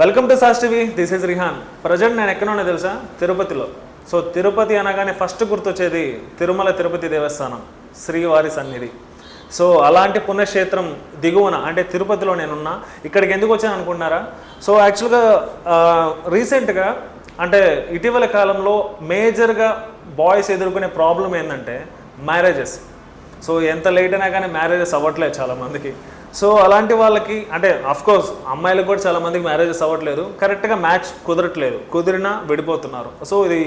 Welcome to sauce TV this is Rihan present నేను ఎక్కడున్నా తెలుసా? తిరుపతిలో. సో తిరుపతి అనగానే ఫస్ట్ గుర్తొచ్చేది తిరుమల తిరుపతి దేవస్థానం శ్రీవారి సన్నిధి. సో అలాంటి పుణ్యక్షేత్రం దిగువన అంటే తిరుపతిలో నేనున్నా ఇక్కడికి ఎందుకు వచ్చాను అనుకుంటున్నారా? సో యాక్చువల్గా రీసెంట్గా అంటే ఇటీవల కాలంలో మేజర్గా బాయ్స్ ఎదుర్కొనే ప్రాబ్లం ఏంటంటే మ్యారేజెస్ సో ఎంత లేట్ అయినా కానీ మ్యారేజెస్ అవ్వట్లేదు చాలా మందికి సో అలాంటి వాళ్ళకి అంటే అఫ్ కోర్స్ అమ్మాయిలకు కూడా చాలా మందికి మ్యారేజెస్ అవ్వట్లేదు. కరెక్ట్గా మ్యాచ్ కుదరట్లేదు. కుదిరినా విడిపోతున్నారు. సో ఇది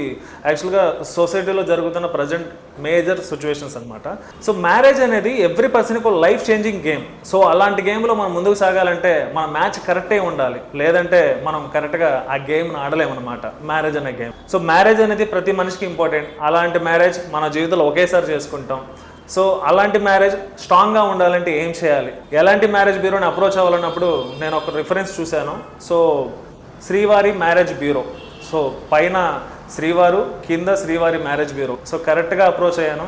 యాక్చువల్గా సొసైటీలో జరుగుతున్న ప్రజెంట్ మేజర్ సిచ్యువేషన్స్ అనమాట సో మ్యారేజ్ అనేది ఎవ్రీ పర్సన్కి ఒక లైఫ్ చేంజింగ్ గేమ్ సో అలాంటి గేమ్లో మనం ముందుకు సాగాలంటే మన మ్యాచ్ కరెక్టే ఉండాలి. లేదంటే మనం కరెక్ట్గా ఆ గేమ్ను ఆడలేమన్నమాట మ్యారేజ్ అనే గేమ్ సో మ్యారేజ్ అనేది ప్రతి మనిషికి ఇంపార్టెంట్ అలాంటి మ్యారేజ్ మన జీవితంలో ఒకేసారి చేసుకుంటాం. సో అలాంటి మ్యారేజ్ స్ట్రాంగ్గా ఉండాలంటే ఏం చేయాలి? ఎలాంటి మ్యారేజ్ బ్యూరోని అప్రోచ్ అవ్వాలన్నప్పుడు నేను ఒక రిఫరెన్స్ చూశాను. సో శ్రీవారి మ్యారేజ్ బ్యూరో. సో పైన శ్రీవారు కింద శ్రీవారి మ్యారేజ్ బ్యూరో. సో కరెక్ట్గా అప్రోచ్ అయ్యాను.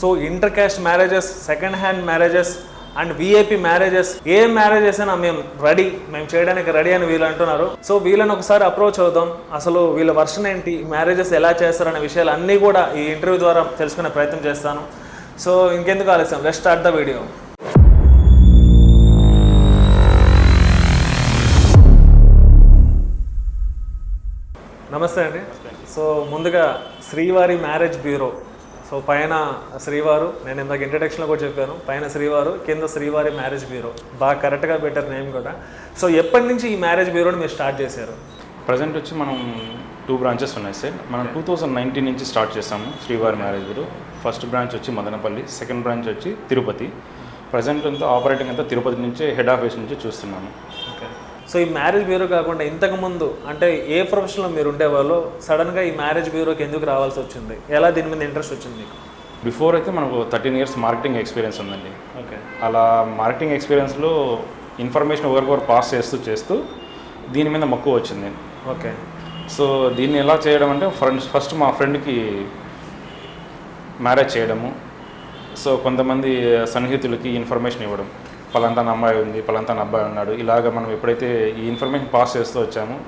So inter caste marriages second hand marriages and VIP marriages A marriages అయినా మేము రెడీ మేము చేయడానికి రెడీ అని వీళ్ళు అంటున్నారు. సో వీళ్ళని ఒకసారి అప్రోచ్ అవుదాం. అసలు వీళ్ళ వర్షన్ ఏంటి? మ్యారేజెస్ ఎలా చేస్తారనే విషయాలు అన్నీ కూడా ఈ ఇంటర్వ్యూ ద్వారా తెలుసుకునే ప్రయత్నం చేస్తాను. సో ఇంకెందుకు ఆలస్యం? లెట్ స్టార్ట్ ద వీడియో నమస్తే అండి. సో ముందుగా శ్రీవారి మ్యారేజ్ బ్యూరో. సో పైన శ్రీవారు నేను ఇందాక ఇంట్రడక్షన్లో కూడా చెప్పాను. పైన శ్రీవారు కింద శ్రీవారి మ్యారేజ్ బ్యూరో. బాగా కరెక్ట్గా పెట్టారు నేమ్ కూడా. సో ఎప్పటి నుంచి ఈ మ్యారేజ్ బ్యూరోని మీరు స్టార్ట్ చేశారు? ప్రజెంట్ వచ్చి మనం టూ బ్రాంచెస్ ఉన్నాయి సార్ మనం టూ థౌజండ్ నైన్టీన్ నుంచి స్టార్ట్ చేసాము Srivari marriage bureau first branch వచ్చి మదనపల్లి సెకండ్ బ్రాంచ్ వచ్చి తిరుపతి. ప్రజెంట్ అంతా ఆపరేటింగ్ అంతా తిరుపతి నుంచి హెడ్ ఆఫీస్ నుంచి చూస్తున్నాము. ఓకే సో ఈ మ్యారేజ్ బ్యూరో కాకుండా ఇంతకు ముందు అంటే ఏ ప్రొఫెషన్లో మీరు ఉండేవాళ్ళు? సడన్గా ఈ మ్యారేజ్ బ్యూరోకి ఎందుకు రావాల్సి వచ్చింది? ఎలా దీని మీద ఇంట్రెస్ట్ వచ్చింది మీకు? బిఫోర్ అయితే మనకు థర్టీన్ ఇయర్స్ మార్కెటింగ్ ఎక్స్పీరియన్స్ ఉందండి. ఓకే అలా మార్కెటింగ్ ఎక్స్పీరియన్స్లో ఇన్ఫర్మేషన్ ఒకరికొకరు పాస్ చేస్తూ చేస్తూ దీని మీద మక్కువ వచ్చింది. ఓకే సో దీన్ని ఎలా చేయడం అంటే ఫ్రెండ్స్ ఫస్ట్ మా ఫ్రెండ్కి మ్యారేజ్ చేయడము. సో కొంతమంది సన్నిహితులకి ఇన్ఫర్మేషన్ ఇవ్వడం. పలాంతా అమ్మాయి ఉంది పలాంతా అబ్బాయి ఉన్నాడు. ఇలాగ మనం ఎప్పుడైతే ఈ ఇన్ఫర్మేషన్ పాస్ చేస్తూ వచ్చామో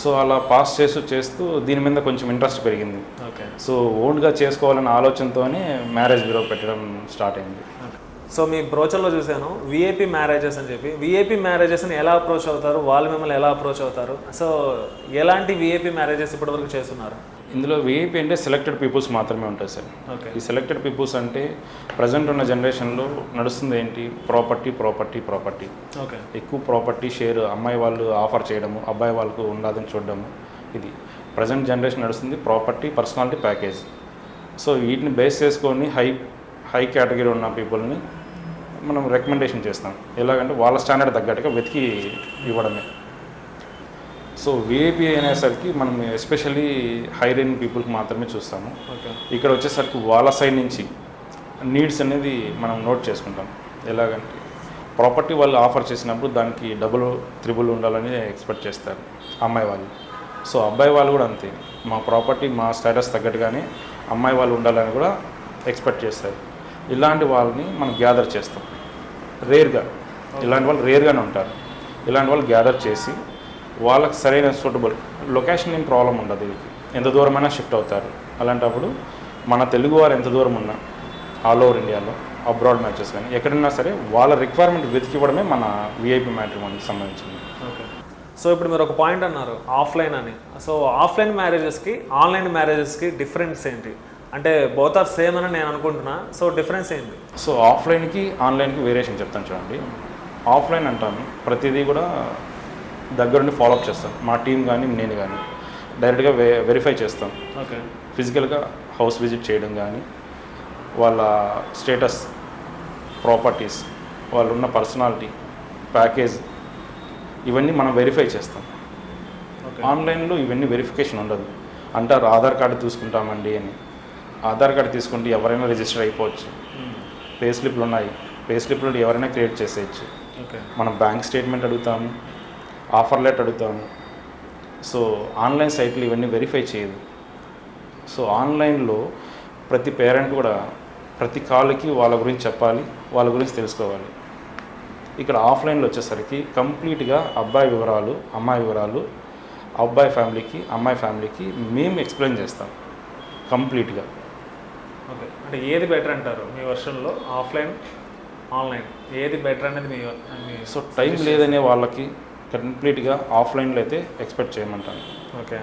సో అలా పాస్ చేస్తూ చేస్తూ దీని మీద కొంచెం ఇంట్రెస్ట్ పెరిగింది. ఓకే. సో ఓన్గా చేసుకోవాలన్న ఆలోచనతోనే మ్యారేజ్ బ్యూరో పెట్టడం స్టార్ట్ అయింది. సో మీ బ్రోచర్లో చూశాను విఐపి మ్యారేజెస్ అని చెప్పి. విఐపి మ్యారేజెస్ని ఎలా అప్రోచ్ అవుతారు? వాళ్ళు మిమ్మల్ని ఎలా అప్రోచ్ అవుతారు? సో ఎలాంటి విఐపి మ్యారేజెస్ ఇప్పటివరకు చేస్తున్నారు? ఇందులో విఐపి అంటే సెలెక్టెడ్ పీపుల్స్ మాత్రమే ఉంటాయి సార్. ఓకే. ఈ సెలెక్టెడ్ పీపుల్స్ అంటే ప్రజెంట్ ఉన్న జనరేషన్లో నడుస్తుంది ఏంటి? Property property property okay. ఎక్కువ ప్రాపర్టీ షేర్ అమ్మాయి వాళ్ళు ఆఫర్ చేయడము అబ్బాయి వాళ్ళకు ఉండదని చూడడము ఇది. ప్రజెంట్ జనరేషన్ నడుస్తుంది ప్రాపర్టీ పర్సనాలిటీ ప్యాకేజ్ సో వీటిని బేస్ చేసుకొని హై హై కేటగిరీ ఉన్న పీపుల్ని మనం రికమెండేషన్ చేస్తాం. ఎలాగంటే వాళ్ళ స్టాండర్డ్ తగ్గట్టుగా వెతికి ఇవ్వడమే. సో విఐపి అనేసరికి మనం ఎస్పెషల్లీ హై రేంజ్ పీపుల్కి మాత్రమే చూస్తాము. ఓకే. ఇక్కడ వచ్చేసరికి వాళ్ళ సైడ్ నుంచి నీడ్స్ అనేది మనం నోట్ చేసుకుంటాం. ఎలాగంటే ప్రాపర్టీ వాళ్ళు ఆఫర్ చేసినప్పుడు దానికి డబుల్ త్రిబుల్ ఉండాలని ఎక్స్పెక్ట్ చేస్తారు అమ్మాయి వాళ్ళు. సో అబ్బాయి వాళ్ళు కూడా అంతే. మా ప్రాపర్టీ మా స్టేటస్ తగ్గట్టుగానే అమ్మాయి వాళ్ళు ఉండాలని కూడా ఎక్స్పెక్ట్ చేస్తారు. ఇలాంటి వాళ్ళని మనం గ్యాదర్ చేస్తాం. రేర్గా ఇలాంటి వాళ్ళు రేర్గానే ఉంటారు. ఇలాంటి వాళ్ళు గ్యాదర్ చేసి వాళ్ళకి సరైన సూటబుల్ లొకేషన్ ఏం ప్రాబ్లం ఉండదు వీళ్ళకి. ఎంత దూరమైనా షిఫ్ట్ అవుతారు. అలాంటప్పుడు మన తెలుగు వారు ఎంత దూరం ఉన్నా ఆల్ ఓవర్ ఇండియాలో అబ్రాడ్ మ్యాచెస్ కానీ ఎక్కడున్నా సరే వాళ్ళ రిక్వైర్మెంట్ వెతికివ్వడమే మన విఐపి మ్యాట్రిమోనీకి సంబంధించింది. ఓకే సో ఇప్పుడు మీరు ఒక పాయింట్ అన్నారు ఆఫ్లైన్ అని. సో ఆఫ్లైన్ మ్యారేజెస్కి ఆన్లైన్ మ్యారేజెస్కి డిఫరెన్స్ ఏంటి? అంటే బోత్ ఆర్ సేమ్ అని నేను అనుకుంటున్నా. సో డిఫరెన్స్ ఏంటి? సో ఆఫ్లైన్కి ఆన్లైన్కి వేరియేషన్ చెప్తాను చూడండి. ఆఫ్లైన్ అంటాను. ప్రతిదీ కూడా దగ్గరుండి ఫాలోఅప్ చేస్తాం. మా టీం కానీ నేను కానీ డైరెక్ట్గా వె వెరిఫై చేస్తాం. ఓకే ఫిజికల్గా హౌస్ విజిట్ చేయడం కానీ వాళ్ళ స్టేటస్ ప్రాపర్టీస్ వాళ్ళు ఉన్న పర్సనాలిటీ ప్యాకేజ్ ఇవన్నీ మనం వెరిఫై చేస్తాం. ఓకే ఆన్లైన్లో ఇవన్నీ వెరిఫికేషన్ ఉండదు. అంటారు ఆధార్ కార్డు తీసుకుంటామండి అని. ఆధార్ కార్డు తీసుకుంటే ఎవరైనా రిజిస్టర్ అయిపోవచ్చు. పే స్లిప్లు ఉన్నాయి. పే స్లిప్లు ఎవరైనా క్రియేట్ చేసేయచ్చు. మనం బ్యాంక్ స్టేట్మెంట్ అడుగుతాము ఆఫర్ లెటర్ అడుగుతాము. సో ఆన్లైన్ సైట్లు ఇవన్నీ వెరిఫై చేయదు. సో ఆన్లైన్లో ప్రతి పేరెంట్ కూడా ప్రతి కాల్కి వాళ్ళ గురించి చెప్పాలి వాళ్ళ గురించి తెలుసుకోవాలి. ఇక్కడ ఆఫ్లైన్లో వచ్చేసరికి కంప్లీట్గా అబ్బాయి వివరాలు అమ్మాయి వివరాలు అబ్బాయి ఫ్యామిలీకి అమ్మాయి ఫ్యామిలీకి మేము ఎక్స్ప్లెయిన్ చేస్తాం. కంప్లీట్గా. ఓకే. అంటే ఏది బెటర్ అంటారు మీ వర్షన్లో ఆఫ్లైన్ ఆన్లైన్? ఏది బెటర్ అనేది మీ సో టైం లేదనే వాళ్ళకి కంప్లీట్గా ఆఫ్లైన్లో అయితే ఎక్స్పెక్ట్ చేయమంటాను. ఓకే.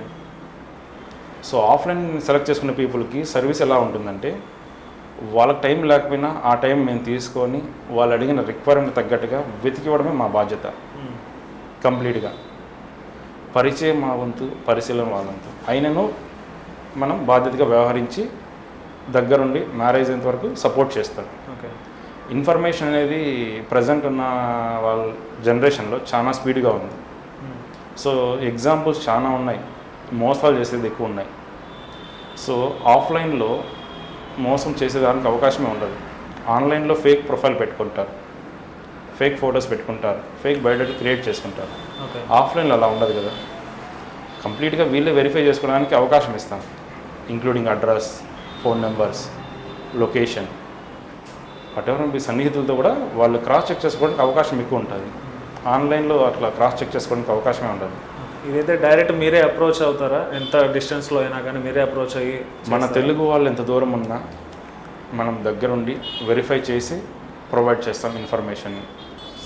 సో ఆఫ్లైన్ సెలెక్ట్ చేసుకునే పీపుల్కి సర్వీస్ ఎలా ఉంటుందంటే వాళ్ళకి టైం లేకపోయినా ఆ టైం మేము తీసుకొని వాళ్ళు అడిగిన రిక్వైర్మెంట్ తగ్గట్టుగా వెతికివ్వడమే మా బాధ్యత. కంప్లీట్గా. పరిచయం మా వంతు పరిశీలన వాళ్ళంతు అయినను మనం బాధ్యతగా వ్యవహరించి దగ్గరుండి మ్యారేజ్ అయ్యేంత వరకు సపోర్ట్ చేస్తారు. ఓకే. ఇన్ఫర్మేషన్ అనేది ప్రజెంట్ ఉన్న వాళ్ళ జనరేషన్లో చాలా స్పీడ్గా ఉంది. సో ఎగ్జాంపుల్స్ చాలా ఉన్నాయి. మోసాలు చేసేది ఎక్కువ ఉన్నాయి. సో ఆఫ్లైన్లో మోసం చేసేదానికి అవకాశమే ఉండదు. ఆన్లైన్లో ఫేక్ ప్రొఫైల్ పెట్టుకుంటారు. ఫేక్ ఫొటోస్ పెట్టుకుంటారు. ఫేక్ బయోడేటా క్రియేట్ చేసుకుంటారు. ఓకే. ఆఫ్లైన్లో అలా ఉండదు కదా. కంప్లీట్గా వీళ్ళే వెరిఫై చేసుకోవడానికి అవకాశం ఇస్తాం. Including address phone numbers location. Whatever మీ సన్నిహితులతో కూడా వాళ్ళు క్రాస్ చెక్ చేసుకోవడానికి అవకాశం ఎక్కువ ఉంటుంది. ఆన్లైన్లో అట్లా క్రాస్ చెక్ చేసుకోవడానికి అవకాశమే ఉండదు. ఇదైతే డైరెక్ట్ మీరే అప్రోచ్ అవుతారా? ఎంత డిస్టెన్స్లో అయినా కానీ మీరే అప్రోచ్ అయ్యి మన తెలుగు వాళ్ళు ఎంత దూరం ఉన్నా మనం దగ్గరుండి వెరిఫై చేసి ప్రొవైడ్ చేస్తాం ఇన్ఫర్మేషన్.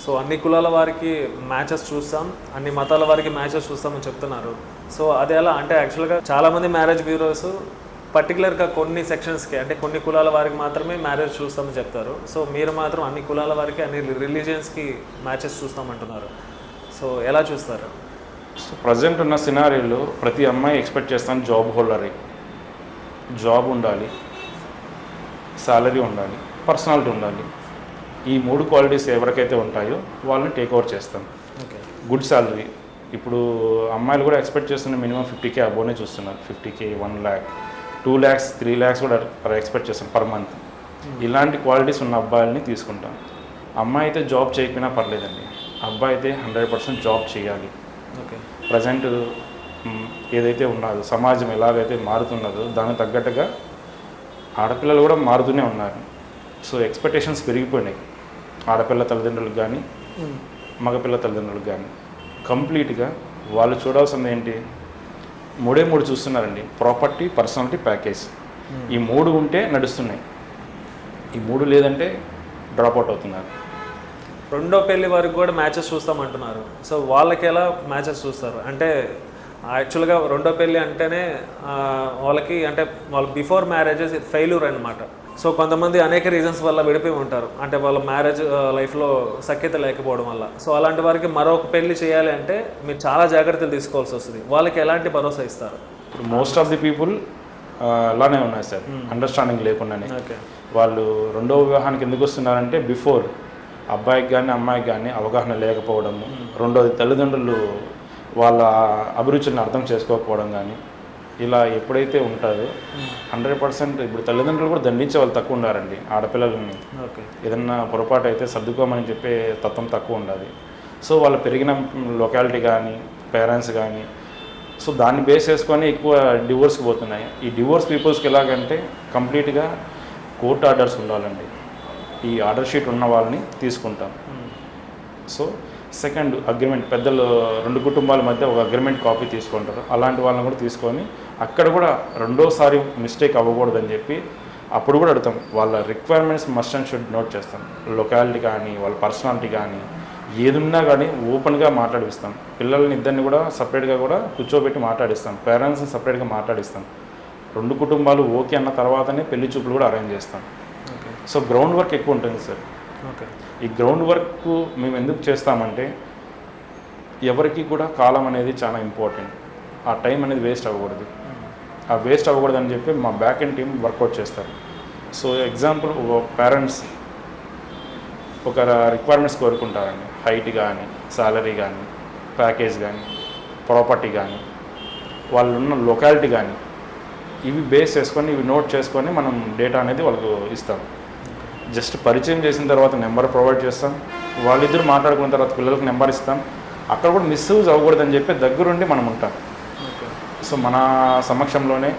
సో అన్ని కులాల వారికి మ్యాచెస్ చూస్తాం అన్ని మతాల వారికి మ్యాచెస్ చూస్తామని చెప్తున్నారు. సో అది ఎలా? అంటే యాక్చువల్గా చాలామంది మ్యారేజ్ బ్యూరోస్ పర్టికులర్గా కొన్ని సెక్షన్స్కి అంటే కొన్ని కులాల వారికి మాత్రమే మ్యారేజ్ చూస్తామని చెప్తారు. సో మీరు మాత్రం అన్ని కులాల వారికి అన్ని రిలీజియన్స్కి మ్యాచెస్ చూస్తామంటున్నారు. సో ఎలా చూస్తారు? సో ప్రజెంట్ ఉన్న సినారీలో ప్రతి అమ్మాయి ఎక్స్పెక్ట్ చేస్తాను జాబ్ హోల్డరే. జాబ్ ఉండాలి శాలరీ ఉండాలి పర్సనాలిటీ ఉండాలి. ఈ మూడు క్వాలిటీస్ ఎవరికైతే ఉంటాయో వాళ్ళని టేక్ ఓవర్ చేస్తాం. ఓకే గుడ్ శాలరీ ఇప్పుడు అమ్మాయిలు కూడా ఎక్స్పెక్ట్ చేస్తున్న మినిమం ఫిఫ్టీ కే అబోనే చూస్తున్నారు. Fifty K one lakh two lakhs three lakhs కూడా ఎక్స్పెక్ట్ చేస్తాం పర్ మంత్. ఇలాంటి క్వాలిటీస్ ఉన్న అబ్బాయిల్ని తీసుకుంటాం. అమ్మాయి అయితే జాబ్ చేయకపోయినా పర్లేదండి. అబ్బాయి అయితే హండ్రెడ్ పర్సెంట్ జాబ్ చేయాలి. ఓకే. ప్రజెంట్ ఏదైతే ఉన్నదో సమాజం ఎలాగైతే మారుతున్నదో దానికి తగ్గట్టుగా ఆడపిల్లలు కూడా మారుతూనే ఉన్నారు. సో ఎక్స్పెక్టేషన్స్ పెరిగిపోయినాయి. ఆడపిల్ల తల్లిదండ్రులకు కానీ మగపిల్ల తల్లిదండ్రులకు కానీ కంప్లీట్గా వాళ్ళు చూడాల్సింది ఏంటి? మూడే మూడు చూస్తున్నారండి. ప్రాపర్టీ పర్సనాలిటీ ప్యాకేజ్ ఈ మూడు ఉంటే నడుస్తున్నాయి. ఈ మూడు లేదంటే డ్రాప్ అవుట్ అవుతున్నారు. రెండో పెళ్ళి వరకు కూడా మ్యాచెస్ చూస్తామంటున్నారు. సో వాళ్ళకి ఎలా మ్యాచెస్ చూస్తారు? అంటే యాక్చువల్గా రెండో పెళ్ళి అంటేనే వాళ్ళకి అంటే వాళ్ళు బిఫోర్ మ్యారేజెస్ ఫెయిల్యూర్ అనమాట సో కొంతమంది అనేక రీజన్స్ వల్ల విడిపోయి ఉంటారు. అంటే వాళ్ళ మ్యారేజ్ లైఫ్లో సఖ్యత లేకపోవడం వల్ల. సో అలాంటి వారికి మరొక పెళ్ళి చేయాలి అంటే మీరు చాలా జాగ్రత్తలు తీసుకోవాల్సి వస్తుంది. వాళ్ళకి ఎలాంటి భరోసా ఇస్తారు? ఇప్పుడు మోస్ట్ ఆఫ్ ది పీపుల్ అలానే ఉన్నాయి సార్. అండర్స్టాండింగ్ లేకుండానే. ఓకే. వాళ్ళు రెండవ వివాహానికి ఎందుకు వస్తున్నారంటే బిఫోర్ అబ్బాయికి కానీ అమ్మాయికి కానీ అవగాహన లేకపోవడము. రెండోది తల్లిదండ్రులు వాళ్ళ అభిరుచులను అర్థం చేసుకోకపోవడం కానీ ఇలా ఎప్పుడైతే ఉంటుందో హండ్రెడ్ పర్సెంట్ ఇప్పుడు తల్లిదండ్రులు కూడా దండించే వాళ్ళు తక్కువ ఉండారండి ఆడపిల్లలని ఓకే. ఏదన్నా పొరపాటు అయితే సర్దుకోమని చెప్పే తత్వం తక్కువ ఉండాలి. సో వాళ్ళు పెరిగిన లొకాలిటీ కానీ పేరెంట్స్ కానీ సో దాన్ని బేస్ చేసుకొని ఎక్కువ డివోర్స్కి పోతున్నాయి. ఈ డివోర్స్ పీపుల్స్కి ఎలాగంటే కంప్లీట్గా కోర్ట్ ఆర్డర్స్ ఉండాలండి. ఈ ఆర్డర్ షీట్ ఉన్న వాళ్ళని తీసుకుంటాం. సో సెకండ్ అగ్రిమెంట్ పెద్దలు రెండు కుటుంబాల మధ్య ఒక అగ్రిమెంట్ కాపీ తీసుకుంటారు. అలాంటి వాళ్ళని కూడా తీసుకొని అక్కడ కూడా రెండోసారి మిస్టేక్ అవ్వకూడదని చెప్పి అప్పుడు కూడా అడుగుతాం. వాళ్ళ requirements must and should note చేస్తాం. లొకాలిటీ కానీ వాళ్ళ పర్సనాలిటీ కానీ ఏదున్నా కానీ ఓపెన్గా మాట్లాడిస్తాం. పిల్లల్ని ఇద్దరిని కూడా సపరేట్గా కూడా కూర్చోబెట్టి మాట్లాడిస్తాం. పేరెంట్స్ని సపరేట్గా మాట్లాడిస్తాం. రెండు కుటుంబాలు ఓకే అన్న తర్వాతనే పెళ్ళి చూపులు కూడా అరేంజ్ చేస్తాం. ఓకే. సో గ్రౌండ్ వర్క్ ఎక్కువ ఉంటుంది సార్. ఓకే. ఈ గ్రౌండ్ వర్క్ మేము ఎందుకు చేస్తామంటే ఎవరికి కూడా కాలం అనేది చాలా ఇంపార్టెంట్ ఆ టైం అనేది వేస్ట్ అవ్వకూడదు. వేస్ట్ అవ్వకూడదని చెప్పి మా బ్యాక్ అండ్ టీం వర్కౌట్ చేస్తారు. సో ఎగ్జాంపుల్ పేరెంట్స్ ఒక రిక్వైర్మెంట్స్ కోరుకుంటారండి. హైట్ కానీ సాలరీ కానీ ప్యాకేజ్ కానీ ప్రాపర్టీ కానీ వాళ్ళు ఉన్న లొకాలిటీ కానీ ఇవి బేస్ చేసుకొని ఇవి నోట్ చేసుకొని మనం డేటా అనేది వాళ్ళకు ఇస్తాం. జస్ట్ పరిచయం చేసిన తర్వాత నెంబర్ ప్రొవైడ్ చేస్తాం. వాళ్ళిద్దరు మాట్లాడుకున్న తర్వాత పిల్లలకు నెంబర్ ఇస్తాం. అక్కడ కూడా మిస్యూజ్ అవ్వకూడదని చెప్పి దగ్గరుండి మనం ఉంటాం. సో మన సమక్షంలోనే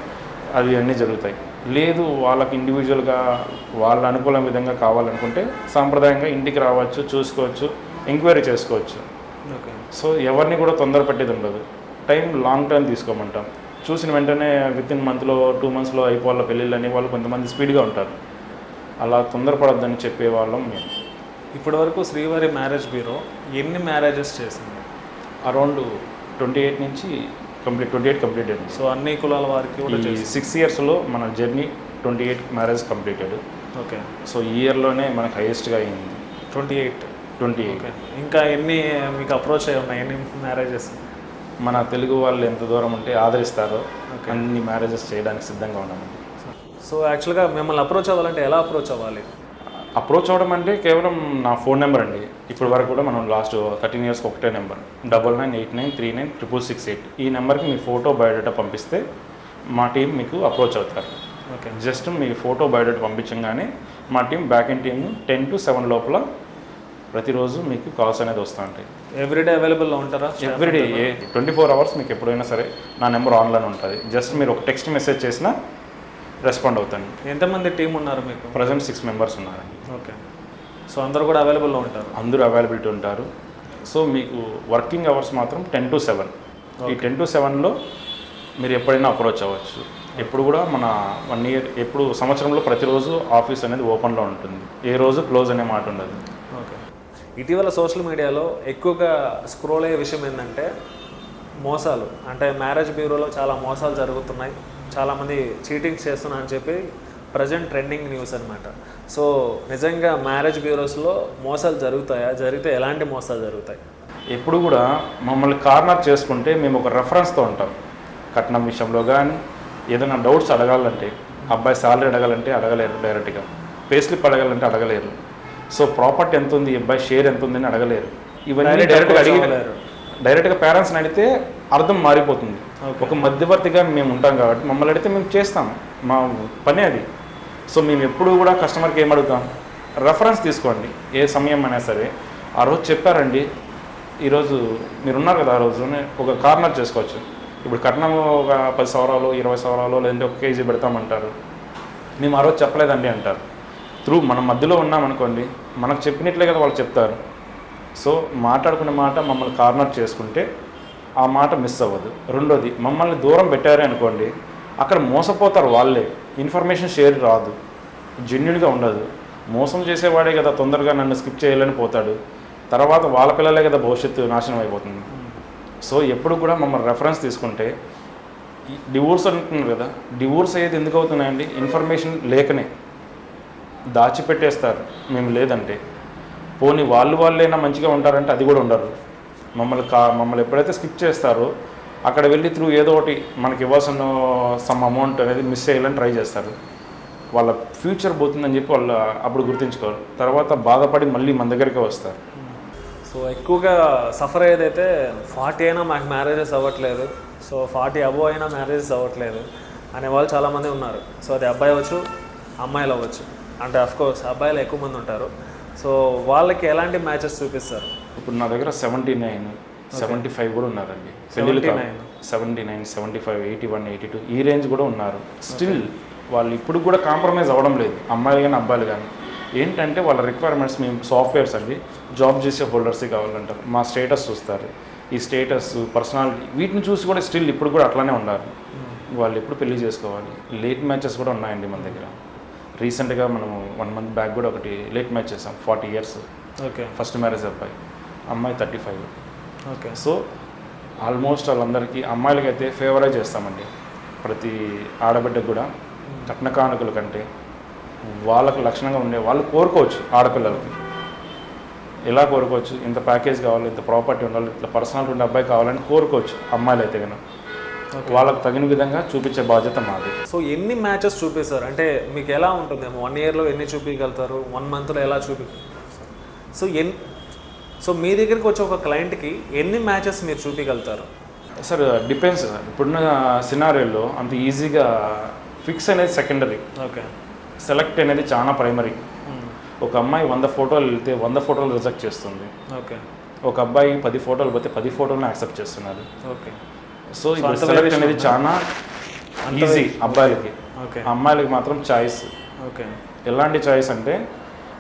అవి అన్నీ జరుగుతాయి. లేదు వాళ్ళకి ఇండివిజువల్గా వాళ్ళ అనుకూల విధంగా కావాలనుకుంటే సాంప్రదాయంగా ఇంటికి రావచ్చు చూసుకోవచ్చు ఎంక్వైరీ చేసుకోవచ్చు. ఓకే. సో ఎవరిని కూడా తొందర పెట్టేది ఉండదు. టైం లాంగ్ టైం తీసుకోమంటాం. చూసిన వెంటనే విత్ ఇన్ మంత్లో టూ మంత్స్లో అయిపోవాల పెళ్ళిళ్ళని వాళ్ళు కొంతమంది స్పీడ్గా ఉంటారు. అలా తొందరపడొద్దని చెప్పే వాళ్ళం మేము. ఇప్పటి వరకు శ్రీవారి మ్యారేజ్ బ్యూరో ఎన్ని మ్యారేజెస్ చేసింది? అరౌండ్ ట్వంటీ ఎయిట్ నుంచి కంప్లీట్ ట్వంటీ ఎయిట్ కంప్లీట్ అయింది సో అన్ని కులాల వారికి కూడా ఈ సిక్స్ ఇయర్స్లో మన journey twenty eight marriage completed okay. So ఈ ఇయర్లోనే మనకు హైయెస్ట్గా అయింది. Twenty eight. Twenty eight. ఇంకా ఎన్ని మీకు అప్రోచ్ అయ్యి ఉన్నాయి? ఎన్ని మ్యారేజెస్ మన తెలుగు వాళ్ళు ఎంత దూరం ఉంటే ఆదరిస్తారో. అన్ని మ్యారేజెస్ చేయడానికి సిద్ధంగా ఉన్నామండి సో యాక్చువల్గా మిమ్మల్ని అప్రోచ్ అవ్వాలంటే ఎలా అప్రోచ్ అవ్వాలి? అప్రోచ్ అవ్వడం అంటే కేవలం నా ఫోన్ నెంబర్ అండి. ఇప్పటి వరకు కూడా మనం లాస్ట్ థర్టీన్ ఇయర్స్కి ఒకటే number double nine eight nine three nine triple six eight ఈ నెంబర్కి మీ ఫోటో బయోడేటా పంపిస్తే మా టీం మీకు అప్రోచ్ అవుతారు. ఓకే జస్ట్ మీ ఫోటో బయోడేటా పంపించగానే మా team back end team ten to seven లోపల ప్రతిరోజు మీకు కాల్స్ అనేది వస్తూ ఉంటాయి. ఎవ్రీడే అవైలబుల్లో ఉంటారా? ఎవ్రీడే ఏ ట్వంటీ ఫోర్ అవర్స్ మీకు ఎప్పుడైనా సరే నా నెంబర్ ఆన్లైన్ ఉంటుంది. జస్ట్ మీరు ఒక టెక్స్ట్ మెసేజ్ చేసినా రెస్పాండ్ అవుతాను. ఎంతమంది టీం ఉన్నారు మీకు? ప్రజెంట్ సిక్స్ మెంబర్స్ ఉన్నారండి. ఓకే సో అందరూ కూడా అవైలబుల్లో ఉంటారు. అందరూ అవైలబిలిటీ ఉంటారు. సో మీకు వర్కింగ్ అవర్స్ మాత్రం టెన్ టు సెవెన్ ఈ టెన్ టు సెవెన్లో మీరు ఎప్పుడైనా అప్రోచ్ అవ్వచ్చు. ఎప్పుడు కూడా మన వన్ ఇయర్ ఎప్పుడు సంవత్సరంలో ప్రతిరోజు ఆఫీస్ అనేది ఓపెన్లో ఉంటుంది. ఏ రోజు క్లోజ్ అనే మాట ఉండదు. ఓకే ఇటీవల సోషల్ మీడియాలో ఎక్కువగా స్క్రోల్ అయ్యే విషయం ఏంటంటే మోసాలు. అంటే మ్యారేజ్ బ్యూరోలో చాలా మోసాలు జరుగుతున్నాయి. చాలామంది చీటింగ్స్ చేస్తున్నా అని చెప్పి ప్రజెంట్ ట్రెండింగ్ న్యూస్ అనమాట సో నిజంగా మ్యారేజ్ బ్యూరోస్లో మోసాలు జరుగుతాయా? జరిగితే ఎలాంటి మోసాలు జరుగుతాయి? ఎప్పుడు కూడా మమ్మల్ని కార్నర్ చేసుకుంటే మేము ఒక రెఫరెన్స్తో ఉంటాం. కట్నం విషయంలో కానీ ఏదైనా డౌట్స్ అడగాలంటే అబ్బాయి శాలరీ అడగాలంటే అడగలేరు డైరెక్ట్గా పే స్లిప్ అడగాలంటే అడగలేరు. సో ప్రాపర్టీ ఎంత ఉంది అబ్బాయి షేర్ ఎంత ఉందని అడగలేరు. ఇవన్నీ డైరెక్ట్గా అడిగి. డైరెక్ట్గా పేరెంట్స్ని అడిగితే అర్థం మారిపోతుంది. ఒక మధ్యవర్తిగా మేము ఉంటాం కాబట్టి మమ్మల్ని అడిగితే మేము చేస్తాం. మా పని అది. సో మేము ఎప్పుడు కూడా కస్టమర్కి ఏం అడుగుతాం? రెఫరెన్స్ తీసుకోండి. ఏ సమయం అయినా సరే. ఆ రోజు చెప్పారండి ఈరోజు మీరు ఉన్నారు కదా ఆ రోజు ఒక కార్నర్ చేసుకోవచ్చు. ఇప్పుడు కట్నం ఒక పది సవరాలు ఇరవై సవరాలు లేదంటే ఒక కేజీ పెడతామంటారు. మేము ఆ రోజు చెప్పలేదండి అంటారు. త్రూ మన మధ్యలో ఉన్నామనుకోండి మనకు చెప్పినట్లే కదా వాళ్ళు చెప్తారు. సో మాట్లాడుకునే మాట మమ్మల్ని కార్నర్ చేసుకుంటే ఆ మాట మిస్ అవ్వదు. రెండోది మమ్మల్ని దూరం పెట్టారే అనుకోండి అక్కడ మోసపోతారు వాళ్ళే. ఇన్ఫర్మేషన్ షేర్ రాదు. జెన్యున్గా ఉండదు. మోసం చేసేవాడే కదా తొందరగా నన్ను స్కిప్ చేయాలని పోతాడు. తర్వాత వాళ్ళ పిల్లలే కదా భవిష్యత్తు నాశనం అయిపోతుంది. సో ఎప్పుడు కూడా మమ్మల్ని రెఫరెన్స్ తీసుకుంటే డివోర్స్ అంటున్నారు కదా డివోర్స్ అయ్యేది ఎందుకు అవుతున్నాయండి? ఇన్ఫర్మేషన్ లేకనే. దాచిపెట్టేస్తారు. మేము లేదంటే. పోనీ వాళ్ళు వాళ్ళైనా మంచిగా ఉంటారంటే అది కూడా ఉండరు మమ్మల్ని కా మమ్మల్ని ఎప్పుడైతే స్కిప్ చేస్తారో అక్కడ వెళ్ళి త్రూ ఏదో ఒకటి మనకి ఇవ్వాల్సిన సమ్ అమౌంట్ అనేది మిస్ చేయాలని ట్రై చేస్తారు. వాళ్ళ ఫ్యూచర్ పోతుందని చెప్పి వాళ్ళు అప్పుడు గుర్తుంచుకోరు తర్వాత బాధపడి మళ్ళీ మన దగ్గరికి వస్తారు. సో ఎక్కువగా సఫర్ అయ్యేదైతే ఫార్టీ అయినా మాకు మ్యారేజెస్ అవ్వట్లేదు. సో ఫార్టీ అబో అయినా మ్యారేజెస్ అవ్వట్లేదు అనే వాళ్ళు చాలామంది ఉన్నారు. సో అది అబ్బాయి అవ్వచ్చు అమ్మాయిలు అవ్వచ్చు. అంటే కోర్స్ అబ్బాయిలు ఎక్కువ మంది ఉంటారు. సో వాళ్ళకి ఎలాంటి మ్యాచెస్ చూపిస్తారు? ఇప్పుడు నా దగ్గర సెవెంటీ నైన్ సెవెంటీ ఫైవ్ కూడా ఉన్నారండి. పెళ్ళిళ్ళు 79. Seventy nine seventy five eighty one eighty two ఈ రేంజ్ కూడా ఉన్నారు. స్టిల్ వాళ్ళు ఇప్పుడు కూడా కాంప్రమైజ్ అవ్వడం లేదు. అమ్మాయిలు కానీ అబ్బాయిలు కానీ. ఏంటంటే వాళ్ళ రిక్వైర్మెంట్స్ మేము సాఫ్ట్వేర్స్ అండి. జాబ్ చేసే హోల్డర్సే కావాలంటారు. మా స్టేటస్ చూస్తారు. ఈ స్టేటస్ పర్సనాలిటీ వీటిని చూసి కూడా స్టిల్ ఇప్పుడు కూడా అట్లానే ఉన్నారు. వాళ్ళు ఎప్పుడు పెళ్ళి చేసుకోవాలి? లేట్ మ్యాచెస్ కూడా ఉన్నాయండి మన దగ్గర. రీసెంట్గా మనం వన్ మంత్ బ్యాక్ కూడా ఒకటి లేట్ మ్యాచ్ చేసాం forty years okay first marriage అబ్బాయి. అమ్మాయి thirty five okay so almost వాళ్ళందరికీ అమ్మాయిలకైతే ఫేవరైజ్ చేస్తామండి. ప్రతి ఆడబిడ్డకు కూడా కట్న కానుకల కంటే వాళ్ళకు లక్షణంగా ఉండే వాళ్ళు కోరుకోవచ్చు ఆడపిల్లలకి. ఎలా కోరుకోవచ్చు? ఇంత ప్యాకేజ్ కావాలి ఇంత ప్రాపర్టీ ఉండాలి ఇట్లా పర్సనాలిటీ ఉండే అబ్బాయి కావాలని కోరుకోవచ్చు అమ్మాయిలు అయితే కనుక వాళ్ళకు తగిన విధంగా చూపించే బాధ్యత మాది. సో ఎన్ని మ్యాచెస్ చూపిస్తారు? అంటే మీకు ఎలా ఉంటుందేమో? వన్ ఇయర్లో ఎన్ని చూపించగలుగుతారు? వన్ మంత్లో ఎలా చూపి? సో ఎన్ సో మీ దగ్గరికి వచ్చే ఒక క్లయింట్కి ఎన్ని మ్యాచెస్ మీరు చూపించగలుగుతారు సార్ డిపెండ్స్ సార్ ఇప్పుడున్న సినారియోలో అంత ఈజీగా ఫిక్స్ అనేది సెకండరీ ఓకే. సెలెక్ట్ అనేది చాలా ప్రైమరీ ఒక అమ్మాయి వంద ఫోటోలు వెళ్తే వంద ఫోటోలు రిజెక్ట్ చేస్తుంది. ఓకే. ఒక అబ్బాయి పది ఫోటోలు పోతే పది ఫోటోలను యాక్సెప్ట్ చేస్తున్నారు. ఓకే. సో ఇప్పుడు సెలెక్ట్ అనేది? చాలా ఈజీ. అబ్బాయిలకి. ఓకే. అమ్మాయిలకి మాత్రం చాయిస్ ఓకే. ఎలాంటి చాయిస్ అంటే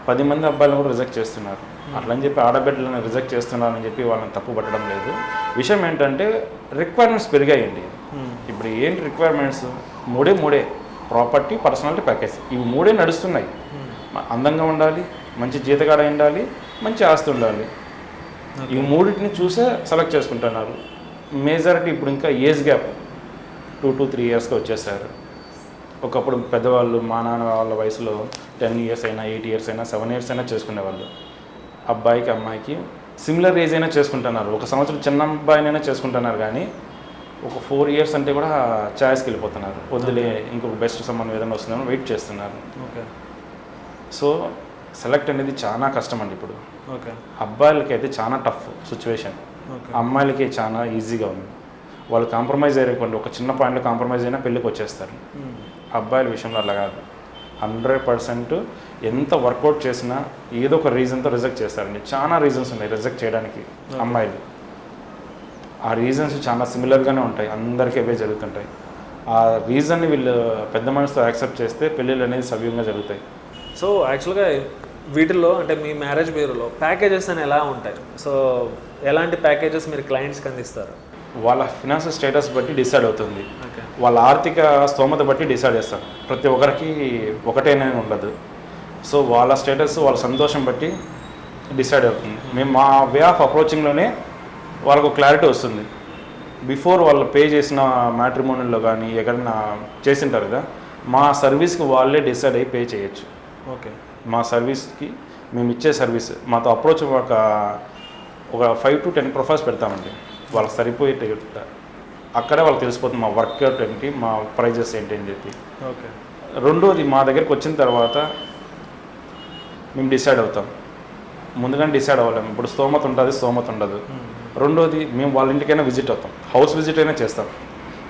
పది మంది అబ్బాయిలను కూడా రిజెక్ట్ చేస్తున్నారు. అట్లని చెప్పి ఆడబిడ్డలను రిజెక్ట్ చేస్తున్నారని చెప్పి వాళ్ళని తప్పు పట్టడం లేదు. విషయం ఏంటంటే రిక్వైర్మెంట్స్ పెరిగాయండి. ఇప్పుడు ఏంటి రిక్వైర్మెంట్స్ మూడే మూడే. ప్రాపర్టీ పర్సనాలిటీ ప్యాకేజ్ ఇవి మూడే నడుస్తున్నాయి. మ- అందంగా ఉండాలి మంచి జీతగాడ ఉండాలి మంచి ఆస్తి ఉండాలి. ఈ మూడింటిని చూసే సెలెక్ట్ చేసుకుంటున్నారు. మేజారిటీ ఇప్పుడు ఇంకా age gap two to three ఇయర్స్కి వచ్చేసారు. ఒకప్పుడు పెద్దవాళ్ళు మా నాన్న వాళ్ళ వయసులో టెన్ ఇయర్స్ అయినా ఎయిట్ ఇయర్స్ అయినా సెవెన్ ఇయర్స్ అయినా చేసుకునేవాళ్ళు. అబ్బాయికి అమ్మాయికి సిమిలర్ ఏజ్ అయినా చేసుకుంటున్నారు. ఒక సంవత్సరం చిన్న అబ్బాయినైనా చేసుకుంటున్నారు కానీ ఒక ఫోర్ ఇయర్స్ అంటే కూడా ఛాయిస్కి వెళ్ళిపోతున్నారు. వద్దులే ఇంకొక బెస్ట్ సంబంధం ఏదైనా వస్తుందని వెయిట్ చేస్తున్నారు. ఓకే. సో సెలెక్ట్ అనేది చాలా కష్టం అండి ఇప్పుడు. ఓకే. అబ్బాయిలకి అయితే చాలా టఫ్ సిచ్యువేషన్ అమ్మాయిలకి చాలా ఈజీగా ఉంది. వాళ్ళు కాంప్రమైజ్ అయ్యేకోండి ఒక చిన్న పాయింట్లో కాంప్రమైజ్ అయినా పెళ్ళికి వచ్చేస్తారు. అబ్బాయిల విషయంలో అలా కాదు. హండ్రెడ్ పర్సెంట్ ఎంత వర్కౌట్ చేసినా ఏదో ఒక రీజన్తో రిజెక్ట్ చేస్తారండి. చాలా రీజన్స్ ఉన్నాయి రిజెక్ట్ చేయడానికి అమ్మాయిలు. ఆ రీజన్స్ చాలా సిమిలర్గానే ఉంటాయి. అందరికీ అవే జరుగుతుంటాయి. ఆ రీజన్ని వీళ్ళు పెద్ద మనసుతో యాక్సెప్ట్ చేస్తే పెళ్ళిళ్ళు అనేది సవ్యంగా జరుగుతాయి. సో యాక్చువల్గా వీటిల్లో అంటే మీ మ్యారేజ్ బ్యూరోలో ప్యాకేజెస్ అని ఎలా ఉంటాయి? సో ఎలాంటి ప్యాకేజెస్ మీరు క్లయింట్స్కి అందిస్తారు? వాళ్ళ ఫినాన్షియల్ స్టేటస్ బట్టి డిసైడ్ అవుతుంది. వాళ్ళ ఆర్థిక స్తోమత బట్టి డిసైడ్ చేస్తారు. ప్రతి ఒక్కరికి ఒకటేనే ఉండదు. సో వాళ్ళ స్టేటస్ వాళ్ళ సంతోషం బట్టి డిసైడ్ అవుతుంది. మేము మా వే ఆఫ్ అప్రోచింగ్లోనే వాళ్ళకు క్లారిటీ వస్తుంది. బిఫోర్ వాళ్ళు పే చేసిన మ్యాట్రిమోనీలో కానీ ఎక్కడైనా చేసింటారు కదా మా సర్వీస్కి వాళ్ళే డిసైడ్ అయ్యి పే చేయొచ్చు. ఓకే. మా సర్వీస్కి మేము ఇచ్చే సర్వీస్ మాతో అప్రోచ్ ఒక ఒక ఫైవ్ టు టెన్ ప్రొఫైల్స్ పెడతామండి. వాళ్ళకి సరిపోయేట అక్కడే వాళ్ళకి తెలిసిపోతుంది మా వర్క్ ఏంటి మా ప్రైజెస్ ఏంటి అని చెప్పి. ఓకే. రెండోది మా దగ్గరికి వచ్చిన తర్వాత మేము డిసైడ్ అవుతాం. ముందుగానే డిసైడ్ అవ్వలేము ఇప్పుడు స్తోమత ఉంటుంది స్తోమత ఉండదు. రెండోది మేము వాళ్ళ ఇంటికైనా విజిట్ అవుతాం. హౌస్ విజిట్ అయినా చేస్తాం.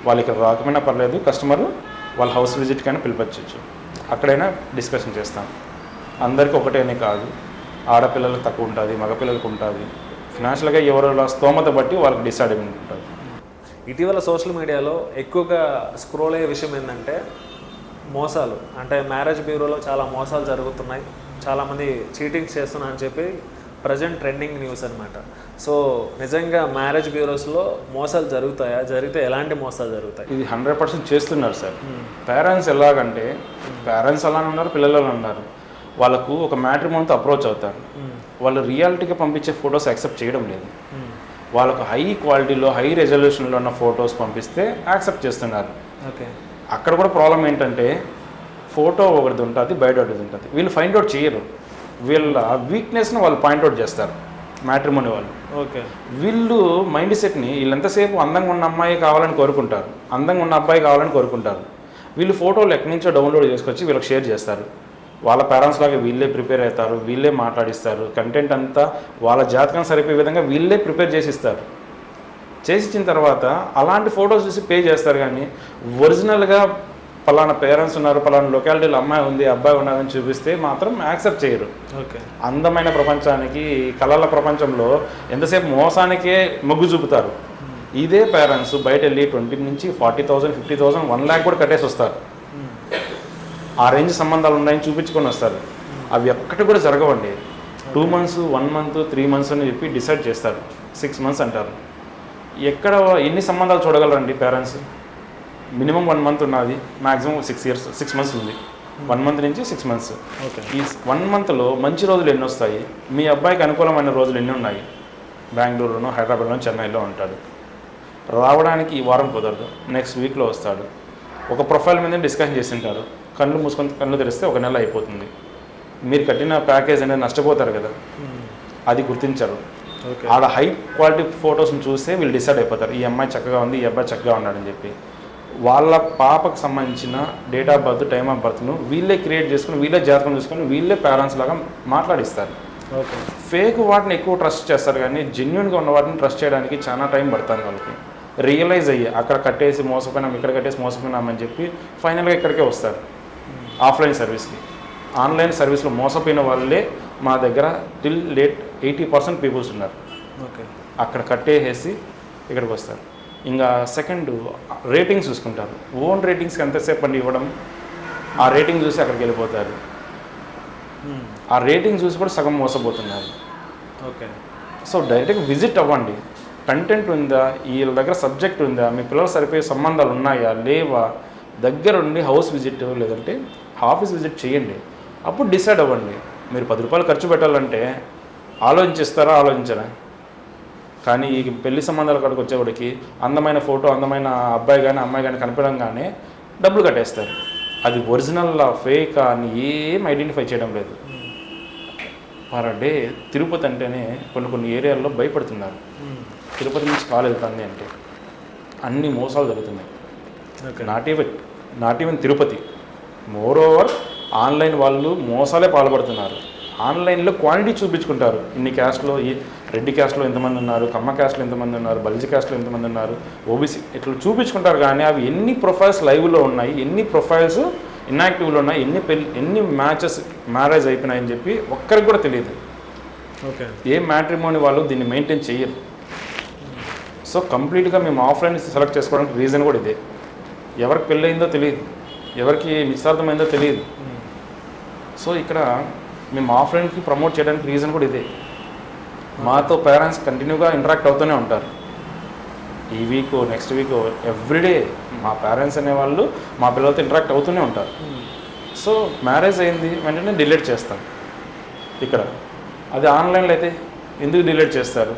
వాళ్ళు ఇక్కడ రాకపోయినా పర్లేదు కస్టమర్ వాళ్ళ హౌస్ విజిట్కైనా పిలిపించవచ్చు అక్కడైనా డిస్కషన్ చేస్తాం. అందరికీ ఒకటేనే కాదు. ఆడపిల్లలకు తక్కువ ఉంటుంది మగపిల్లలకు ఉంటుంది. ఫినాన్షియల్గా ఎవరు స్తోమత బట్టి వాళ్ళకి డిసైడ్ ఉంటుంది. ఇటీవల సోషల్ మీడియాలో ఎక్కువగా స్క్రోల్ అయ్యే విషయం ఏంటంటే మోసాలు. అంటే మ్యారేజ్ బ్యూరోలో చాలా మోసాలు జరుగుతున్నాయి. చాలామంది చీటింగ్స్ చేస్తున్నా అని చెప్పి ప్రజెంట్ ట్రెండింగ్ న్యూస్ అనమాట సో నిజంగా మ్యారేజ్ బ్యూరోస్లో మోసాలు జరుగుతాయా? జరిగితే ఎలాంటి మోసాలు జరుగుతాయి? ఇది హండ్రెడ్ పర్సెంట్ చేస్తున్నారు సార్. పేరెంట్స్ ఎలాగంటే పేరెంట్స్ అలానే ఉన్నారు పిల్లలు ఉన్నారు. వాళ్ళకు ఒక మ్యాట్రిమోన్తో అప్రోచ్ అవుతారు. వాళ్ళు రియాలిటీగా పంపించే ఫొటోస్ యాక్సెప్ట్ చేయడం లేదు. వాళ్ళకు హై క్వాలిటీలో హై రెజల్యూషన్లో ఉన్న ఫొటోస్ పంపిస్తే యాక్సెప్ట్ చేస్తున్నారు. ఓకే. అక్కడ కూడా ప్రాబ్లం ఏంటంటే ఫోటో ఒకటి ఉంటుంది బయట ఒకటి ఉంటుంది. వీళ్ళు ఫైండ్ అవుట్ చేయరు. వీళ్ళ వీక్నెస్ని వాళ్ళు పాయింట్అవుట్ చేస్తారు మ్యాట్రిమోని వాళ్ళు. ఓకే. వీళ్ళు మైండ్ సెట్ని వీళ్ళంతసేపు అందంగా ఉన్న అమ్మాయి కావాలని కోరుకుంటారు అందంగా ఉన్న అబ్బాయి కావాలని కోరుకుంటారు. వీళ్ళు ఫోటోలు ఎక్కడి నుంచో డౌన్లోడ్ చేసుకొచ్చి వీళ్ళకి షేర్ చేస్తారు. వాళ్ళ పేరెంట్స్ లాగా వీళ్ళే ప్రిపేర్ అవుతారు వీళ్ళే మాట్లాడిస్తారు. కంటెంట్ అంతా వాళ్ళ జాతకం సరిపోయే విధంగా వీళ్ళే ప్రిపేర్ చేసి ఇస్తారు. చేసి ఇచ్చిన తర్వాత అలాంటి ఫొటోస్ చూసి పే చేస్తారు కానీ ఒరిజినల్గా పలానా పేరెంట్స్ ఉన్నారు పలానా లొకాలిటీలో అమ్మాయి ఉంది అబ్బాయి ఉన్నారని చూపిస్తే మాత్రం యాక్సెప్ట్ చేయరు. ఓకే. అందమైన ప్రపంచానికి కళల ప్రపంచంలో ఎంతసేపు మోసానికే మొగ్గు చూపుతారు. ఇదే పేరెంట్స్ బయట వెళ్ళి ట్వంటీ నుంచి forty thousand fifty thousand one lakh కూడా కట్టేసి వస్తారు. ఆ రేంజ్ సంబంధాలు ఉన్నాయని చూపించుకొని వస్తారు. అవి ఒక్కటి కూడా జరగవండి. Two months one month three months అని చెప్పి డిసైడ్ చేస్తారు. సిక్స్ మంత్స్ అంటారు. ఎక్కడ ఎన్ని సంబంధాలు చూడగలరండి పేరెంట్స్ మినిమం వన్ మంత్ ఉన్నది. Maximum six years six months ఉంది. వన్ మంత్ నుంచి సిక్స్ మంత్స్ ఓకే ఈ వన్ మంత్లో మంచి రోజులు ఎన్ని వస్తాయి? మీ అబ్బాయికి అనుకూలమైన రోజులు ఎన్ని ఉన్నాయి? బెంగళూరులో హైదరాబాద్లో చెన్నైలో ఉంటాడు. రావడానికి ఈ వారం కుదరదు. నెక్స్ట్ వీక్లో వస్తాడు. ఒక ప్రొఫైల్ మీద డిస్కషన్ చేసింటారు కళ్ళు మూసుకొని కళ్ళు తెరిస్తే ఒక నెల అయిపోతుంది. మీరు కట్టిన ప్యాకేజ్ అనేది నష్టపోతారు కదా. అది గుర్తించరు. ఓకే. ఆడ హై క్వాలిటీ ఫొటోస్ని చూస్తే వీళ్ళు డిసైడ్ అయిపోతారు. ఈ అమ్మాయి చక్కగా ఉంది ఈ అబ్బాయి చక్కగా ఉన్నాడని చెప్పి. వాళ్ళ పాపకు సంబంధించిన date of birth time of బర్త్ను వీళ్ళే క్రియేట్ చేసుకుని వీళ్ళే జాతకం చూసుకొని వీళ్ళే పేరెంట్స్ లాగా మాట్లాడిస్తారు. ఫేక్ వాటిని ఎక్కువ ట్రస్ట్ చేస్తారు కానీ జెన్యున్గా ఉన్న వాటిని ట్రస్ట్ చేయడానికి చాలా టైం పడుతుంది వాళ్ళకి. రియలైజ్ అయ్యి అక్కడ కట్టేసి మోసపోయినాం ఇక్కడ కట్టేసి మోసపోయినామని చెప్పి ఫైనల్గా ఇక్కడికే వస్తారు. ఆఫ్లైన్ సర్వీస్కి. ఆన్లైన్ సర్వీస్లో మోసపోయిన వాళ్ళే మా దగ్గర till late eighty percent peoples ఉన్నారు. ఓకే. అక్కడ కట్టేసేసి ఇక్కడికి వస్తారు. ఇంకా సెకండ్ రేటింగ్స్ చూసుకుంటారు. ఓన్ రేటింగ్స్కి ఎంతసేపు అండి ఇవ్వడం ఆ రేటింగ్ చూసి అక్కడికి వెళ్ళిపోతారు. ఆ రేటింగ్ చూసి కూడా సగం మోసపోతున్నారు. ఓకే. సో డైరెక్ట్గా విజిట్ అవ్వండి. కంటెంట్ ఉందా? వీళ్ళ దగ్గర సబ్జెక్ట్ ఉందా? మీ పిల్లలు సరిపోయే సంబంధాలు ఉన్నాయా? లేవా? దగ్గర ఉండి హౌస్ విజిట్ లేదంటే ఆఫీస్ విజిట్ చేయండి. అప్పుడు డిసైడ్ అవ్వండి. మీరు పది రూపాయలు ఖర్చు పెట్టాలంటే ఆలోచిస్తారా ఆలోచించరా? కానీ ఈ పెళ్ళి సంబంధాల కాడికి వచ్చేవాడికి అందమైన ఫోటో అందమైన అబ్బాయి కానీ అమ్మాయి కానీ కనిపించడంగానే డబ్బులు కట్టేస్తారు. అది ఒరిజినల్ ఫేక్ అని ఏం ఐడెంటిఫై చేయడం లేదు. పర్ డే తిరుపతి అంటేనే కొన్ని కొన్ని ఏరియాల్లో భయపడుతున్నారు. తిరుపతి నుంచి కాల్ వెళ్తుంది అంటే అన్ని మోసాలు జరుగుతున్నాయి. Not even not even Tirupati. Moreover online వాళ్ళు మోసాలే పాల్పడుతున్నారు. ఆన్లైన్లో క్వాంటిటీ చూపించుకుంటారు. ఇన్ని క్యాస్ట్లో ఈ రెడ్డి క్యాస్ట్లో ఎంతమంది ఉన్నారు కమ్మ క్యాస్ట్లో ఎంతమంది ఉన్నారు బలిజ క్యాస్ట్లో ఎంతమంది ఉన్నారు ఓబీసీ ఇట్లా చూపించుకుంటారు కానీ అవి ఎన్ని ప్రొఫైల్స్ లైవ్లో ఉన్నాయి ఎన్ని ప్రొఫైల్స్ ఇన్యాక్టివ్లో ఉన్నాయి ఎన్ని పెళ్ళి ఎన్ని మ్యాచెస్ మ్యారేజ్ అయిపోయినాయని చెప్పి ఒక్కరికి కూడా తెలియదు. ఓకే. ఏ మ్యాట్రిమోని వాళ్ళు దీన్ని మెయింటైన్ చేయరు. సో కంప్లీట్గా మేము ఆఫ్లైన్ సెలెక్ట్ చేసుకోవడానికి రీజన్ కూడా ఇదే. ఎవరికి పెళ్ళయిందో తెలియదు. ఎవరికి నిశ్చార్థమైందో తెలియదు. సో ఇక్కడ మేము ఆఫ్లైన్కి ప్రమోట్ చేయడానికి రీజన్ కూడా ఇదే. మాతో పేరెంట్స్ కంటిన్యూగా ఇంటరాక్ట్ అవుతూనే ఉంటారు. ఈ week next week every day మా పేరెంట్స్ అనేవాళ్ళు మా పిల్లలతో ఇంటరాక్ట్ అవుతూనే ఉంటారు. సో మ్యారేజ్ అయింది వెంటనే డిలీట్ చేస్తాం ఇక్కడ అది ఆన్లైన్లో అయితే ఎందుకు డిలీట్ చేస్తారు?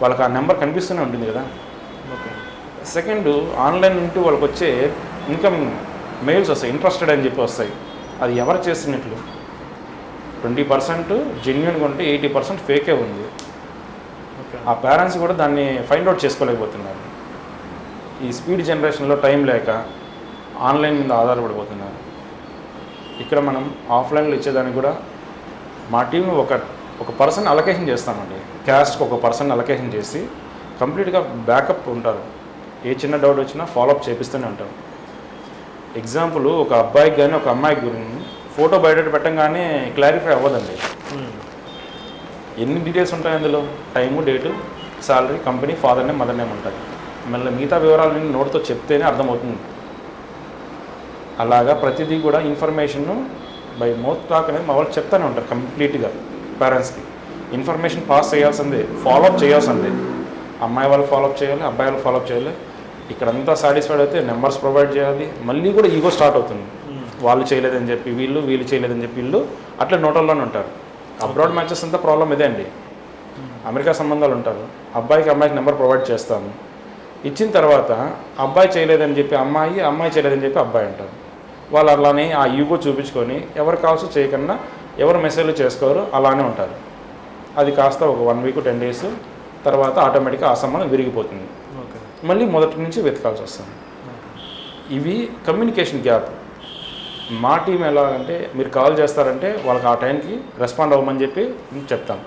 వాళ్ళకి ఆ నెంబర్ కనిపిస్తూనే ఉంటుంది కదా. ఓకే. సెకండ్ ఆన్లైన్ నుండి వాళ్ళకి వచ్చే ఇన్కమ్ మెయిల్స్ వస్తాయి ఇంట్రెస్టెడ్ అని చెప్పి వస్తాయి. అది ఎవరు చేస్తున్నట్లు ట్వంటీ పర్సెంట్ జెన్యున్గా ఉంటే ఎయిటీ పర్సెంట్ ఫేకే ఉంది. ఆ పేరెంట్స్ కూడా దాన్ని ఫైండ్ అవుట్ చేసుకోలేకపోతున్నారు. ఈ స్పీడ్ జనరేషన్లో టైం లేక ఆన్లైన్ మీద ఆధారపడిపోతున్నారు. ఇక్కడ మనం ఆఫ్లైన్లో ఇచ్చేదానికి కూడా మా టీం ఒక ఒక పర్సన్ అలొకేషన్ చేస్తామండి. క్యాస్ట్కి ఒక పర్సన్ అలొకేషన్ చేసి కంప్లీట్గా బ్యాకప్ ఉంటారు. ఏ చిన్న డౌట్ వచ్చినా ఫాలోఅప్ చేపిస్తూనే ఉంటాం ఎగ్జాంపుల్ ఒక అబ్బాయికి కానీ ఒక అమ్మాయికి గురించి ఫోటో బయట పెట్టంగానే క్లారిఫై అవ్వదండి. ఎన్ని డీటెయిల్స్ ఉంటాయి అందులో? Time date salary company father name mother name ఉంటుంది మళ్ళీ మిగతా వివరాలన్నీ నోట్తో చెప్తేనే అర్థమవుతుంది. అలాగా ప్రతిదీ కూడా ఇన్ఫర్మేషన్ బై మౌత్ టాక్ అనేది మా వాళ్ళు చెప్తానే ఉంటారు కంప్లీట్గా పేరెంట్స్కి. ఇన్ఫర్మేషన్ పాస్ చేయాల్సిందే ఫాలోఅప్ చేయాల్సిందే. అమ్మాయి వాళ్ళు ఫాలోఅప్ చేయాలి అబ్బాయి వాళ్ళు ఫాలోఅప్ చేయాలి. ఇక్కడంతా సాటిస్ఫైడ్ అయితే నెంబర్స్ ప్రొవైడ్ చేయాలి. మళ్ళీ కూడా ఈగో స్టార్ట్ అవుతుంది. వాళ్ళు చేయలేదని చెప్పి వీళ్ళు వీళ్ళు చేయలేదని చెప్పి వీళ్ళు అట్లా నోటల్లోనే ఉంటారు. అబ్రాడ్ మ్యాచెస్ అంతా ప్రాబ్లం ఇదే అండి. అమెరికా సంబంధాలు ఉంటారు. అబ్బాయికి అమ్మాయికి నెంబర్ ప్రొవైడ్ చేస్తాను ఇచ్చిన తర్వాత అబ్బాయి చేయలేదని చెప్పి అమ్మాయి అమ్మాయి చేయలేదని చెప్పి అబ్బాయి అంటారు. వాళ్ళు అలానే ఆ ఈగో చూపించుకొని ఎవరు కావాల్సి చేయకుండా ఎవరు మెసేజ్లు చేసుకోరు అలానే ఉంటారు. అది కాస్త ఒక వన్ వీక్ టెన్ డేస్ తర్వాత ఆటోమేటిక్గా ఆ సంబంధం విరిగిపోతుంది. మళ్ళీ మొదటి నుంచి వెతకాల్సి వస్తుంది. ఇవి కమ్యూనికేషన్ గ్యాప్ మా టీం ఎలా అంటే మీరు కాల్ చేస్తారంటే వాళ్ళకి ఆ టైంకి రెస్పాండ్ అవ్వమని చెప్పి చెప్తాం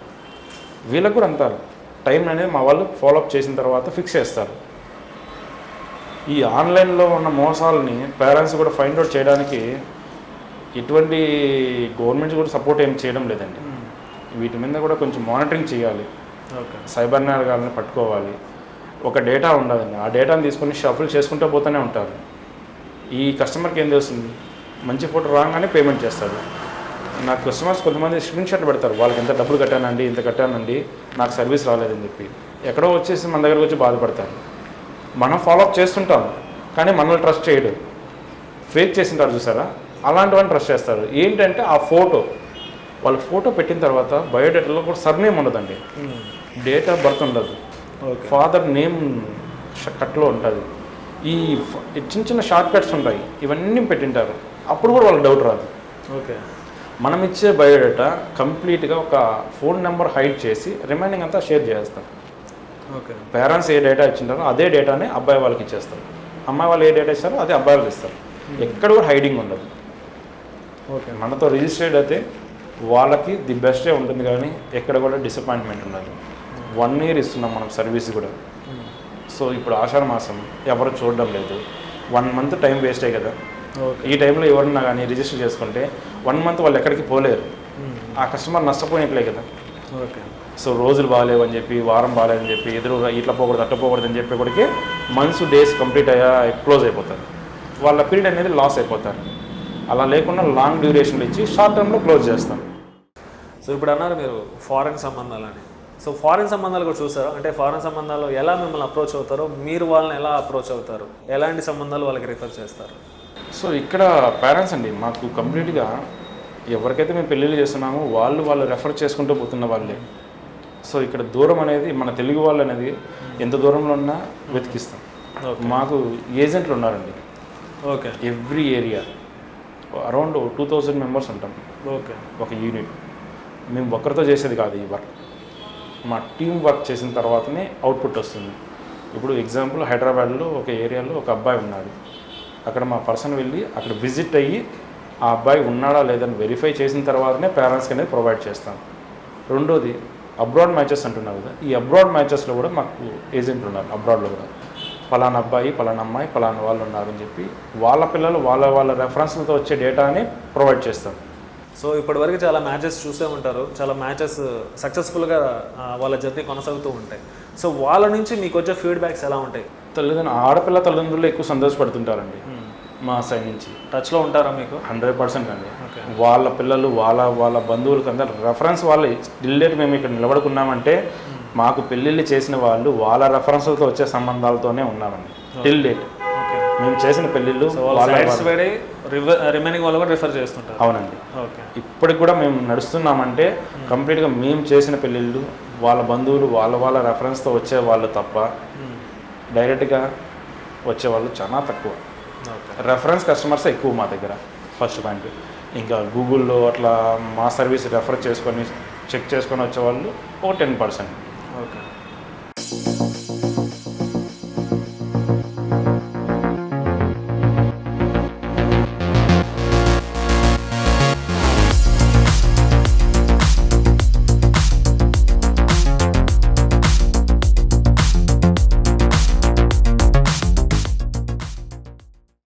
వీళ్ళకి కూడా అంటారు. టైం అనేది మా వాళ్ళు ఫాలోఅప్ చేసిన తర్వాత ఫిక్స్ చేస్తారు. ఈ ఆన్లైన్లో ఉన్న మోసాలని పేరెంట్స్ కూడా ఫైండ్ అవుట్ చేయడానికి ఎటువంటి గవర్నమెంట్ కూడా సపోర్ట్ ఏం చేయడం లేదండి. వీటి మీద కూడా కొంచెం మానిటరింగ్ చేయాలి. ఓకే సైబర్ నేరగాళ్ళని పట్టుకోవాలి. ఒక డేటా ఉండదండి ఆ డేటాని తీసుకొని షఫుల్ చేసుకుంటూ పోతూనే ఉంటారు. ఈ కస్టమర్కి ఏం తెలుస్తుంది? మంచి ఫోటో రాగానే పేమెంట్ చేస్తారు. నాకు కస్టమర్స్ కొంతమంది స్క్రీన్ షాట్ పెడతారు. వాళ్ళకి ఎంత డబ్బులు కట్టానండి ఇంత కట్టానండి నాకు సర్వీస్ రాలేదని చెప్పి. ఎక్కడో వచ్చేసి మన దగ్గరకు వచ్చి బాధపడతారు. మనం ఫాలోఅప్ చేస్తుంటాం కానీ మనల్ని ట్రస్ట్ చేయడు. ఫేక్ చేసింటారు చూసారా? అలాంటి వాళ్ళని ట్రస్ట్ చేస్తారు. ఏంటంటే ఆ ఫోటో. వాళ్ళకి ఫోటో పెట్టిన తర్వాత బయోడేటాలో కూడా సర్నేమ్ ఉండదండి. డేట్ ఆఫ్ బర్త్ ఉండదు. ఫాదర్ నేమ్ కట్లో ఉంటుంది ఈ చిన్న చిన్న షార్ట్ కట్స్ ఉంటాయి ఇవన్నీ పెట్టింటారు అప్పుడు కూడా వాళ్ళకి డౌట్ రాదు ఓకే మనం ఇచ్చే బయోడేటా కంప్లీట్గా ఒక ఫోన్ నెంబర్ హైడ్ చేసి రిమైనింగ్ అంతా షేర్ చేస్తాం ఓకే పేరెంట్స్ ఏ డేటా ఇచ్చింటారో అదే డేటాని అబ్బాయి వాళ్ళకి ఇచ్చేస్తారు. అమ్మాయి వాళ్ళు ఏ డేటా ఇస్తారో అదే అబ్బాయి వాళ్ళకి ఇస్తారు. ఎక్కడ కూడా హైడింగ్ ఉండదు. ఓకే మనతో రిజిస్టర్డ్ అయితే వాళ్ళకి ది బెస్టే ఉంటుంది కానీ ఎక్కడ కూడా డిసప్పాయింట్మెంట్ ఉండదు. వన్ ఇయర్ ఇస్తున్నాం మనం సర్వీస్ కూడా. సో ఇప్పుడు ఆషాఢ మాసం ఎవరు చూడడం లేదు. వన్ మంత్ టైం వేస్టే కదా. ఈ టైంలో ఎవరన్నా కానీ రిజిస్టర్ చేసుకుంటే వన్ మంత్ వాళ్ళు ఎక్కడికి పోలేరు. ఆ కస్టమర్ నష్టపోయినట్లే కదా. ఓకే సో రోజులు బాగాలేవని చెప్పి వారం బాగాలేదని చెప్పి ఎదురు ఇట్లా పోకూడదు అట్లా పోకూడదు అని చెప్పి కొడికి మంత్స్ డేస్ కంప్లీట్ అయ్యా క్లోజ్ అయిపోతారు. వాళ్ళ పీరియడ్ అనేది లాస్ అయిపోతారు. అలా లేకుండా లాంగ్ డ్యూరేషన్లో ఇచ్చి షార్ట్ టర్మ్లో క్లోజ్ చేస్తాం. సో ఇప్పుడు అన్నారు మీరు ఫారెన్ సంబంధాలని. సో ఫారెన్ సంబంధాలు కూడా చూసారు? అంటే ఫారెన్ సంబంధాలు ఎలా మిమ్మల్ని అప్రోచ్ అవుతారో మీరు వాళ్ళని ఎలా అప్రోచ్ అవుతారు? ఎలాంటి సంబంధాలు వాళ్ళకి రిఫర్ చేస్తారు? సో ఇక్కడ పేరెంట్స్ అండి మాకు కంప్లీట్గా ఎవరికైతే మేము పెళ్ళిళ్ళు చేస్తున్నామో వాళ్ళు వాళ్ళు రెఫర్ చేసుకుంటూ పోతున్న వాళ్ళే. సో ఇక్కడ దూరం అనేది మన తెలుగు వాళ్ళు అనేది ఎంత దూరంలో ఉన్నా వెతికిస్తాం. మాకు ఏజెంట్లు ఉన్నారండి. Okay every area around two thousand members ఉంటాం. ఓకే ఒక యూనిట్ మేము ఒక్కరితో చేసేది కాదు ఈ వర్క్ మా టీం వర్క్ చేసిన తర్వాతనే అవుట్పుట్ వస్తుంది. ఇప్పుడు ఎగ్జాంపుల్ హైదరాబాద్లో ఒక ఏరియాలో ఒక అబ్బాయి ఉన్నాడు. అక్కడ మా పర్సన్ వెళ్ళి అక్కడ విజిట్ అయ్యి ఆ అబ్బాయి ఉన్నాడా లేదని వెరిఫై చేసిన తర్వాతనే పేరెంట్స్కి అనేది ప్రొవైడ్ చేస్తాం. రెండోది అబ్రాడ్ మ్యాచెస్ అంటున్నారు కదా ఈ అబ్రాడ్ మ్యాచెస్లో కూడా మాకు ఏజెంట్లు ఉన్నారు అబ్రాడ్లో కూడా. పలానా అబ్బాయి పలానా అమ్మాయి పలానా వాళ్ళు ఉన్నారని చెప్పి వాళ్ళ పిల్లలు వాళ్ళ వాళ్ళ రెఫరెన్స్లతో వచ్చే డేటాని ప్రొవైడ్ చేస్తాం. సో ఇప్పటివరకు చాలా మ్యాచెస్ చూసే ఉంటారు. చాలా మ్యాచెస్ సక్సెస్ఫుల్గా వాళ్ళ జర్నీ కొనసాగుతూ ఉంటాయి. సో వాళ్ళ నుంచి మీకు వచ్చే ఫీడ్బ్యాక్స్ ఎలా ఉంటాయి? తల్లిదండ్రులు ఆడపిల్ల తల్లిదండ్రులు ఎక్కువ సంతోషపడుతుంటారండి మా సైడ్ నుంచి. టచ్లో ఉంటారా మీకు? హండ్రెడ్ పర్సెంట్ అండి. వాళ్ళ పిల్లలు వాళ్ళ వాళ్ళ బంధువులకు అందరు రెఫరెన్స్ వాళ్ళు. డేట్ మేము ఇక్కడ నిలబడుకున్నామంటే మాకు పెళ్ళిళ్ళు చేసిన వాళ్ళు వాళ్ళ రెఫరెన్స్లతో వచ్చే సంబంధాలతోనే ఉన్నామండి. టిల్ డేట్ మేము చేసిన పెళ్ళిళ్ళు రిమైనింగ్ వాళ్ళు కూడా రిఫర్ చేస్తుంటారు. అవునండి. ఓకే ఇప్పటికి కూడా మేము నడుస్తున్నామంటే కంప్లీట్గా మేము చేసిన పెళ్ళిళ్ళు వాళ్ళ బంధువులు వాళ్ళ వాళ్ళ రెఫరెన్స్తో వచ్చే వాళ్ళు తప్ప డైరెక్ట్గా వచ్చేవాళ్ళు చాలా తక్కువ. రెఫరెన్స్ కస్టమర్స్ ఎక్కువ మా దగ్గర ఫస్ట్ పాయింట్ ఇంకా గూగుల్లో అట్లా మా సర్వీస్ రెఫర్ చేసుకొని చెక్ చేసుకొని వచ్చేవాళ్ళు ఒక టెన్ పర్సెంట్